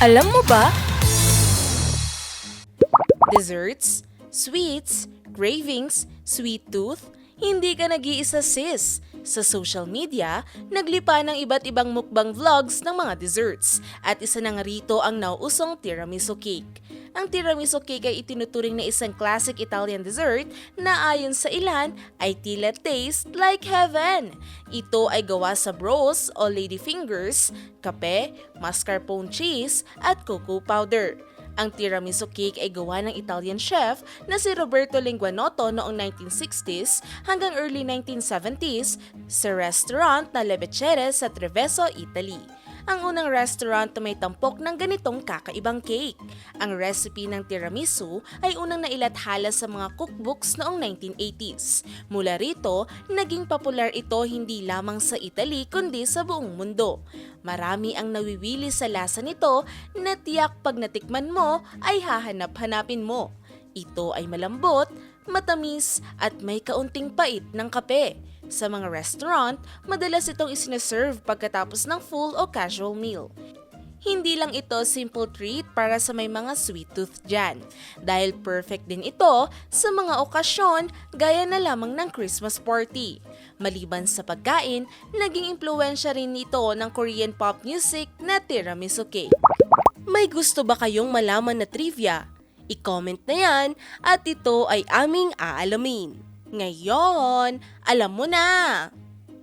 Alam mo ba? Desserts, sweets, cravings, sweet tooth, hindi ka nag-iisa sis. Sa social media, naglipa ng iba't ibang mukbang vlogs ng mga desserts at isa na nga rito ang nauusong tiramisu cake. Ang tiramisu cake ay itinuturing na isang classic Italian dessert na ayon sa ilan ay tila taste like heaven. Ito ay gawa sa bros o lady fingers, kape, mascarpone cheese at cocoa powder. Ang tiramisu cake ay gawa ng Italian chef na si Roberto Linguanotto noong 1960s hanggang early 1970s sa restaurant na Le Becere sa Treviso, Italy. Ang unang restaurant na may tampok ng ganitong kakaibang cake. Ang recipe ng tiramisu ay unang nailathala sa mga cookbooks noong 1980s. Mula rito, naging popular ito hindi lamang sa Italy kundi sa buong mundo. Marami ang nawiwili sa lasa nito na tiyak pag natikman mo ay hahanap-hanapin mo. Ito ay malambot, matamis at may kaunting pait ng kape. Sa mga restaurant, madalas itong isineserve pagkatapos ng full o casual meal. Hindi lang ito simple treat para sa may mga sweet tooth dyan, dahil perfect din ito sa mga okasyon gaya na lamang ng Christmas party. Maliban sa pagkain, naging impluensya rin ito ng Korean pop music na tiramisu cake. May gusto ba kayong malaman na trivia? I-comment na yan at ito ay aming aalamin. Ngayon, alam mo na!